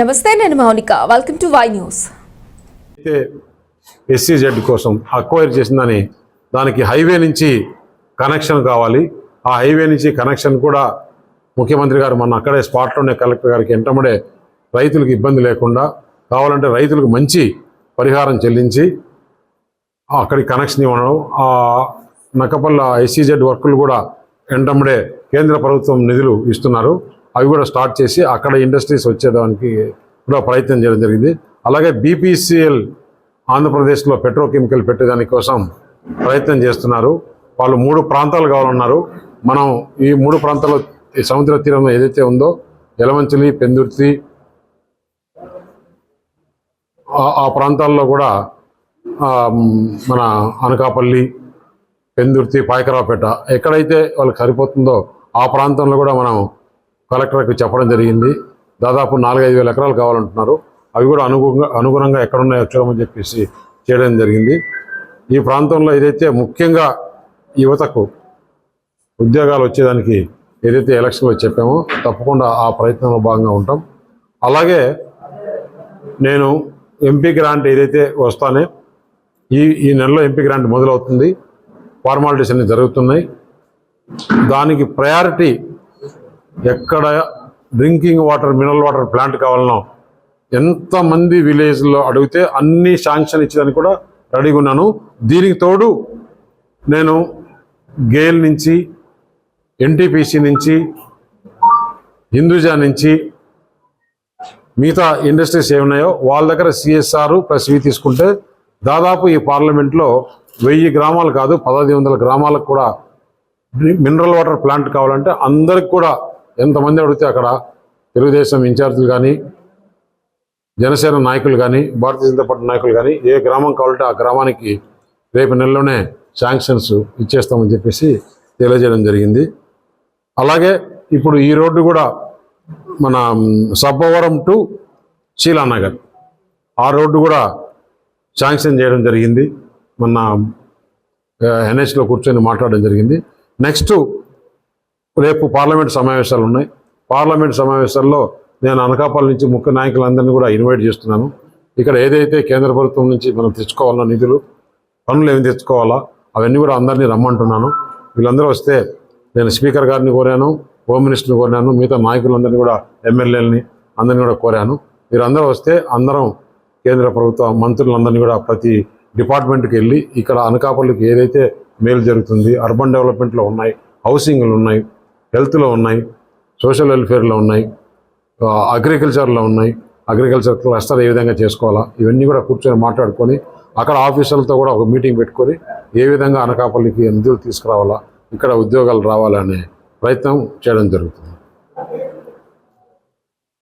నమస్తే నేను Mounika. Welcome to Y News అయితే ఎస్సీజెడ్ కోసం అక్వైర్ చేసిందని దానికి హైవే నుంచి కనెక్షన్ కావాలి. ఆ హైవే నుంచి కనెక్షన్ కూడా ముఖ్యమంత్రి గారు మన అక్కడే స్పాట్లోనే కలెక్టర్ గారికి ఎంటముడే రైతులకు ఇబ్బంది లేకుండా కావాలంటే రైతులకు మంచి పరిహారం చెల్లించి అక్కడికి కనెక్షన్ ఇవ్వడం ఆ నక్కపల్ల ఎస్సీజెడ్ వర్కులు కూడా వెంటముడే కేంద్ర ప్రభుత్వం నిధులు ఇస్తున్నారు. అవి కూడా స్టార్ట్ చేసి అక్కడ ఇండస్ట్రీస్ వచ్చేదానికి కూడా ప్రయత్నం చేయడం జరిగింది. అలాగే బీపీసీఎల్ ఆంధ్రప్రదేశ్లో పెట్రోకెమికల్ పెట్టేదాని కోసం ప్రయత్నం చేస్తున్నారు. వాళ్ళు మూడు ప్రాంతాలు కావాలన్నారు. మనం ఈ మూడు ప్రాంతాల్లో ఈ సముద్ర తీరంలో ఏదైతే ఉందో ఎలమంచిలి పెందుర్తి ఆ- ప్రాంతాల్లో కూడా మన అనకాపల్లి పెందుర్తి పాయకరావుపేట ఎక్కడైతే వాళ్ళకి సరిపోతుందో ఆ ప్రాంతంలో కూడా మనం కలెక్టర్కి చెప్పడం జరిగింది. దాదాపు నాలుగైదు వేల ఎకరాలు కావాలంటున్నారు. అవి కూడా అనుగుణంగా అనుగుణంగా ఎక్కడున్నాయో చూడమని చెప్పేసి చేయడం జరిగింది. ఈ ప్రాంతంలో ఏదైతే ముఖ్యంగా యువతకు ఉద్యోగాలు వచ్చేదానికి ఏదైతే ఎలక్షన్లో చెప్పామో తప్పకుండా ఆ ప్రయత్నంలో భాగంగా ఉంటాం. అలాగే నేను ఎంపీ గ్రాంట్ ఏదైతే వస్తానే ఈ ఈ నెలలో ఎంపీ గ్రాంట్ మొదలవుతుంది. ఫార్మాలిటీస్ అన్నీ జరుగుతున్నాయి. దానికి ప్రయారిటీ ఎక్కడ drinking water mineral water plant కావాలనో ఎంతమంది విలేజ్లో అడిగితే అన్ని శాంక్షన్ ఇచ్చేదానికి కూడా రెడీగా ఉన్నాను. దీనికి తోడు నేను గేల్ నుంచి ఎన్టీపీసీ నుంచి హిందూజా నుంచి మిగతా ఇండస్ట్రీస్ ఏమున్నాయో వాళ్ళ దగ్గర సిఎస్ఆర్ ప్లస్ వి తీసుకుంటే దాదాపు ఈ పార్లమెంట్లో వెయ్యి గ్రామాలు కాదు పదహైదు వందల గ్రామాలకు కూడా మినరల్ వాటర్ ప్లాంట్ కావాలంటే అందరికి కూడా ఎంతమంది అడిగితే అక్కడ తెలుగుదేశం ఇన్ఛార్జీలు కానీ జనసేన నాయకులు కానీ భారతీయ జనతా పార్టీ నాయకులు కానీ ఏ గ్రామం కావాలంటే ఆ గ్రామానికి రేపు నెలలోనే శాంక్షన్స్ ఇచ్చేస్తామని చెప్పేసి తెలియజేయడం జరిగింది. అలాగే ఇప్పుడు ఈ రోడ్డు కూడా మన సబ్బవరం టు శీలానగర్. ఆ రోడ్డు కూడా శాంక్షన్ చేయడం జరిగింది. మొన్న ఎన్హెచ్లో కూర్చొని మాట్లాడడం జరిగింది. నెక్స్ట్ రేపు పార్లమెంట్ సమావేశాలు ఉన్నాయి. పార్లమెంట్ సమావేశాల్లో నేను అనకాపల్లి నుంచి ముఖ్య నాయకులందరినీ కూడా ఇన్వైట్ చేస్తున్నాను. ఇక్కడ ఏదైతే కేంద్ర ప్రభుత్వం నుంచి మనం తెచ్చుకోవాలో నిధులు పనులు ఏమి తెచ్చుకోవాలా అవన్నీ కూడా అందరినీ రమ్మంటున్నాను. వీళ్ళందరూ వస్తే నేను స్పీకర్ గారిని కోరాను హోమ్ మినిస్టర్ని కోరాను మిగతా నాయకులందరినీ కూడా ఎమ్మెల్యేలని అందరినీ కూడా కోరాను. మీరందరూ వస్తే అందరం కేంద్ర ప్రభుత్వ మంత్రులందరినీ కూడా ప్రతి డిపార్ట్మెంట్కి వెళ్ళి ఇక్కడ అనకాపల్లికి ఏదైతే మేలు జరుగుతుంది అర్బన్ డెవలప్మెంట్లో ఉన్నాయి హౌసింగ్లు ఉన్నాయి హెల్త్లో ఉన్నాయి సోషల్ వెల్ఫేర్లో ఉన్నాయి అగ్రికల్చర్లో ఉన్నాయి. అగ్రికల్చర్ క్లస్టర్ ఏ విధంగా చేసుకోవాలా? ఇవన్నీ కూడా కూర్చొని మాట్లాడుకొని అక్కడ ఆఫీసర్లతో కూడా ఒక మీటింగ్ పెట్టుకొని ఏ విధంగా అనకాపల్లికి నిధులు తీసుకురావాలా ఇక్కడ ఉద్యోగాలు రావాలనే ప్రయత్నం చేయడం జరుగుతుంది.